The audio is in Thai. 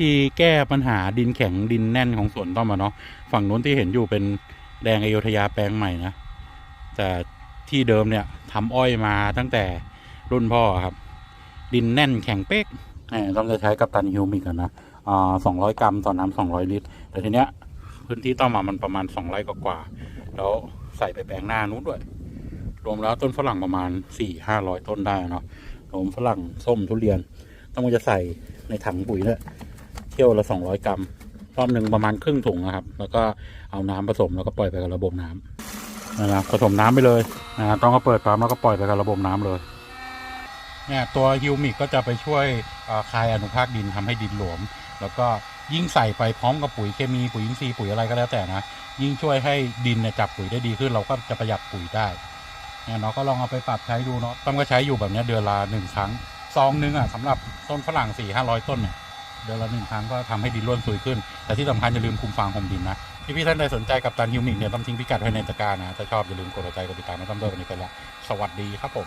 ธีแก้ปัญหาดินแข็งดินแน่นของสวนต้อมอะเนาะฝั่งนู้นที่เห็นอยู่เป็นแดงอโยธยาแปลงใหม่นะแต่ที่เดิมเนี่ยทำอ้อยมาตั้งแต่รุ่นพ่อครับ ดินแน่นแข็งเป๊กต้องจะใช้กับตันฮิวมิกนะสองร้อยกรัมต่อน้ำสองร้อยลิตร แต่ทีเนี้ยพื้นที่ต้อมมันประมาณสองไร่กว่าๆแล้วใส่ไปแปลงหน้านู้นด้วย รวมแล้วต้นฝรั่งประมาณสี่ห้าร้อยต้นได้เนาะรวมฝรั่งส้มทุเรียน ต้องจะใส่ในถังปุ๋ยเนี่ย ที่ยวละสองร้อยกรัมรอบหนึ่งประมาณครึ่งถุงนะครับ แล้วก็เอาน้ำผสมแล้วก็ปล่อยไปกับระบบน้ำนะครับผสมน้ำไปเลยนะต้องก็เปิดปั๊มแล้วก็ปล่อยไปกับระบบน้ำเลยเนี่ยตัวฮิวมิกก็จะไปช่วยเอ่อคายอนุภาคดินทำให้ดินหลวม แล้วก็ยิ่งใส่ไปพร้อมกับปุ๋ยเคมีปุ๋ยอินทรีย์ปุ๋ยอะไรก็แล้วแต่นะ ยิ่งช่วยให้ดินเนี่ยจับปุ๋ยได้ดีขึ้น เราก็จะประหยัดปุ๋ยได้เนี่ยเนาะก็ลองเอาไปปรับใช้ดูเนาะต้มก็ใช้อยู่แบบนี้เดือนละหนึ่งครั้งซองหนึงอะสำหรับต้นฝรั่งสี่ห้าร้อยต้นเนี่ย เดือนละหนึ่งครั้งก็ทำให้ดินร่วนซุยขึ้น แต่ที่สำคัญอย่าลืมคุมฟางคุมดินนะพี่พี่ท่านใดสนใจกับตันฮิวมิกเนี่ยต้องทิ้งพิกัดไว้ในตะกร้านะถ้าชอบอย่าลืมกดหัวใจกดติดตามนะต้อมด้วยวันนี้ไปละสวัสดีครับผม